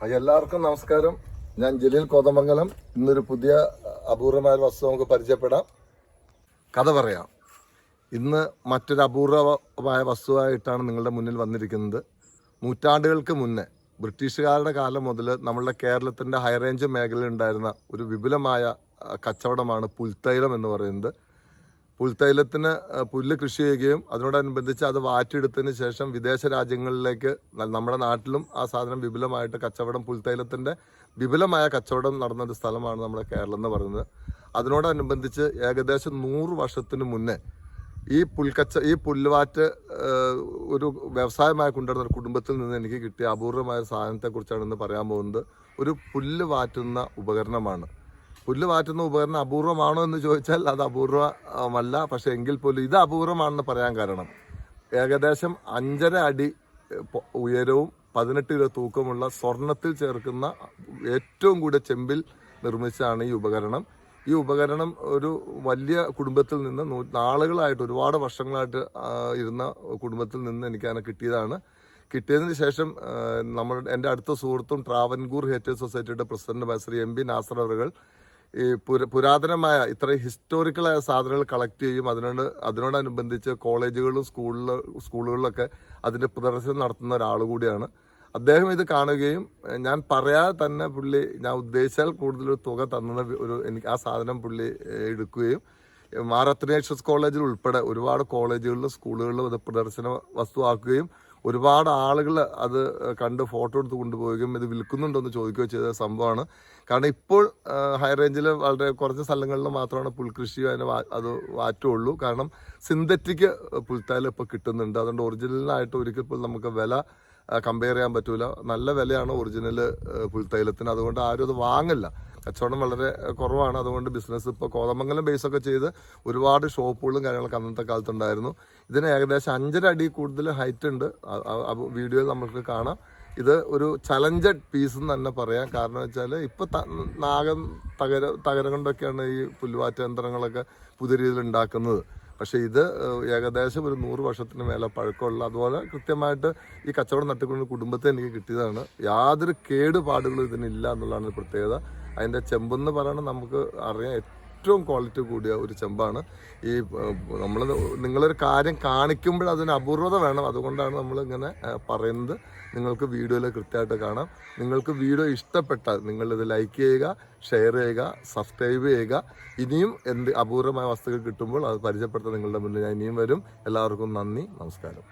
Hi എല്ലാവർക്കും നമസ്കാരം. ഞാൻ ജലീൽ കോതമംഗലം. ഇന്നൊരു പുതിയ അപൂർവമായ വസ്തു നമുക്ക് പരിചയപ്പെടാം. കഥ പറയാം. ഇന്ന് മറ്റൊരു അപൂർവമായ വസ്തുവായിട്ടാണ് നിങ്ങളുടെ മുന്നിൽ വന്നിരിക്കുന്നത്. നൂറ്റാണ്ടുകൾക്ക് മുന്നേ ബ്രിട്ടീഷുകാരുടെ കാലം മുതൽ നമ്മളുടെ കേരളത്തിന്റെ ഹൈറേഞ്ച് മേഖലയിൽ ഉണ്ടായിരുന്ന ഒരു വിപുലമായ കച്ചവടമാണ് പുൽത്തൈലം എന്ന് പറയുന്നത്. പുൽത്തൈലത്തിന് പുല്ല് കൃഷി ചെയ്യുകയും അതിനോടനുബന്ധിച്ച് അത് വാറ്റിയെടുത്തതിന് ശേഷം വിദേശ രാജ്യങ്ങളിലേക്ക് നമ്മുടെ നാട്ടിലും ആ സാധനം വിപുലമായിട്ട് കച്ചവടം പുൽത്തൈലത്തിന്റെ വിപുലമായ കച്ചവടം നടന്നൊരു സ്ഥലമാണ് നമ്മുടെ കേരളം എന്ന് പറയുന്നത്. അതിനോടനുബന്ധിച്ച് ഏകദേശം നൂറ് വർഷത്തിന് മുന്നേ ഈ പുൽക്കച്ച ഈ പുല്ലുവാറ്റ് ഒരു വ്യവസായമായി കൊണ്ടുവരുന്ന ഒരു കുടുംബത്തിൽ നിന്ന് എനിക്ക് കിട്ടിയ അപൂർവമായ സാധനത്തെക്കുറിച്ചാണ് ഇന്ന് പറയാൻ പോകുന്നത്. ഒരു പുല്ല് വാറ്റുന്ന ഉപകരണമാണ്. പുല്ല് മാറ്റുന്ന ഉപകരണം അപൂർവമാണോ എന്ന് ചോദിച്ചാൽ അത് അപൂർവമല്ല. പക്ഷെ എങ്കിൽ പോലും ഇത് അപൂർവമാണെന്ന് പറയാൻ കാരണം. ഏകദേശം അഞ്ചര അടി ഉയരവും പതിനെട്ട് കിലോ തൂക്കമുള്ള സ്വർണത്തിൽ ചേർക്കുന്ന ഏറ്റവും കൂടിയ ചെമ്പിൽ നിർമ്മിച്ചാണ് ഈ ഉപകരണം. ഈ ഉപകരണം ഒരു വലിയ കുടുംബത്തിൽ നിന്ന് നാളുകളായിട്ട് ഒരുപാട് വർഷങ്ങളായിട്ട് ഇരുന്ന കുടുംബത്തിൽ നിന്ന് എനിക്ക് അങ്ങനെ കിട്ടിയതാണ്. കിട്ടിയതിന് ശേഷം നമ്മൾ എന്റെ അടുത്ത സുഹൃത്തും ട്രാവൻകൂർ ഹെറ്റേഴ്സ് സൊസൈറ്റിയുടെ president Shri M P Nasar അവറുകൾ ഈ പുര പുരാതനമായ ഇത്ര ഹിസ്റ്റോറിക്കലായ സാധനങ്ങൾ കളക്ട് ചെയ്യും. അതിനോട് അതിനോടനുബന്ധിച്ച് കോളേജുകളും സ്കൂളിൽ സ്കൂളുകളിലൊക്കെ അതിന്റെ പ്രദർശനം നടത്തുന്ന ഒരാൾ കൂടിയാണ്. അദ്ദേഹം ഇത് കാണുകയും ഞാൻ പറയാതെ തന്നെ പുള്ളി ഞാൻ ഉദ്ദേശിച്ചാൽ കൂടുതൽ തുക തന്ന ഒരു എനിക്ക് ആ സാധനം പുള്ളി എടുക്കുകയും മാറത്തിനേഷ്യസ് കോളേജിൽ ഉൾപ്പെടെ ഒരുപാട് കോളേജുകളിലും സ്കൂളുകളിലും അത് പ്രദർശന വസ്തുവാക്കുകയും ഒരുപാട് ആളുകൾ അത് കണ്ട് ഫോട്ടോ എടുത്ത് കൊണ്ടുപോവുകയും ഇത് വിൽക്കുന്നുണ്ടോ എന്ന് ചോദിക്കുകയോ ചെയ്ത സംഭവമാണ്. കാരണം ഇപ്പോൾ ഹൈ റേഞ്ചിൽ വളരെ കുറച്ച് സ്ഥലങ്ങളിൽ മാത്രമാണ് പുൽകൃഷി അതിന് അത് മാറ്റുള്ളൂ കാരണം സിന്തറ്റിക് പുൽത്താൽ ഇപ്പോൾ കിട്ടുന്നുണ്ട്. അതുകൊണ്ട് ഒറിജിനലായിട്ട് ഒരിക്കൽ ഇപ്പോൾ നമുക്ക് വില കമ്പയർ ചെയ്യാൻ പറ്റൂല. നല്ല വിലയാണ് ഒറിജിനൽ പുൽത്തൈലത്തിന്. അതുകൊണ്ട് ആരും അത് വാങ്ങില്ല. കച്ചവടം വളരെ കുറവാണ്. അതുകൊണ്ട് ബിസിനസ് ഇപ്പോൾ കോതമംഗലം ബേസൊക്കെ ചെയ്ത് ഒരുപാട് ഷോപ്പുകളും കാര്യങ്ങളൊക്കെ അന്നത്തെ കാലത്തുണ്ടായിരുന്നു. ഇതിന് ഏകദേശം അഞ്ചര അടി കൂടുതൽ ഹൈറ്റ് ഉണ്ട്. വീഡിയോയിൽ നമുക്ക് കാണാം. ഇത് ഒരു ചലഞ്ചഡ് പീസ് എന്ന് തന്നെ പറയാം. കാരണം വെച്ചാൽ ഇപ്പോൾ നാഗം തകര തകര കൊണ്ടൊക്കെയാണ് ഈ പുല്ലുവാറ്റ യന്ത്രങ്ങളൊക്കെ പുതിയ രീതിയിൽ ഉണ്ടാക്കുന്നത്. പക്ഷേ ഇത് ഏകദേശം ഒരു നൂറ് വർഷത്തിന് മേലെ പഴക്കമുള്ള അതുപോലെ കൃത്യമായിട്ട് ഈ കച്ചവടം നട്ടുകൊണ്ട് കുടുംബത്തെ എനിക്ക് കിട്ടിയതാണ്. യാതൊരു കേടുപാടുകളും ഇതിനില്ല എന്നുള്ളതാണ് പ്രത്യേകത. അതിന്റെ ചെമ്പെന്ന് പറയുന്നത് നമുക്ക് അറിയാം ഏറ്റവും ക്വാളിറ്റി കൂടിയ ഒരു ചെമ്പാണ്. ഈ നമ്മൾ നിങ്ങളൊരു കാര്യം കാണിക്കുമ്പോൾ അതിന് അപൂർവത വേണം. അതുകൊണ്ടാണ് നമ്മൾ ഇങ്ങനെ പറയുന്നത്. നിങ്ങൾക്ക് വീഡിയോയിൽ കൃത്യമായിട്ട് കാണാം. നിങ്ങൾക്ക് വീഡിയോ ഇഷ്ടപ്പെട്ടാൽ നിങ്ങളിത് ലൈക്ക് ചെയ്യുക ഷെയർ ചെയ്യുക സബ്സ്ക്രൈബ് ചെയ്യുക. ഇനിയും എന്ത് അപൂർവമായ വസ്തുക്കൾ കിട്ടുമ്പോൾ അത് പരിചയപ്പെടുത്താൻ നിങ്ങളുടെ മുന്നിൽ ഞാൻ ഇനിയും വരും. എല്ലാവർക്കും നന്ദി നമസ്കാരം.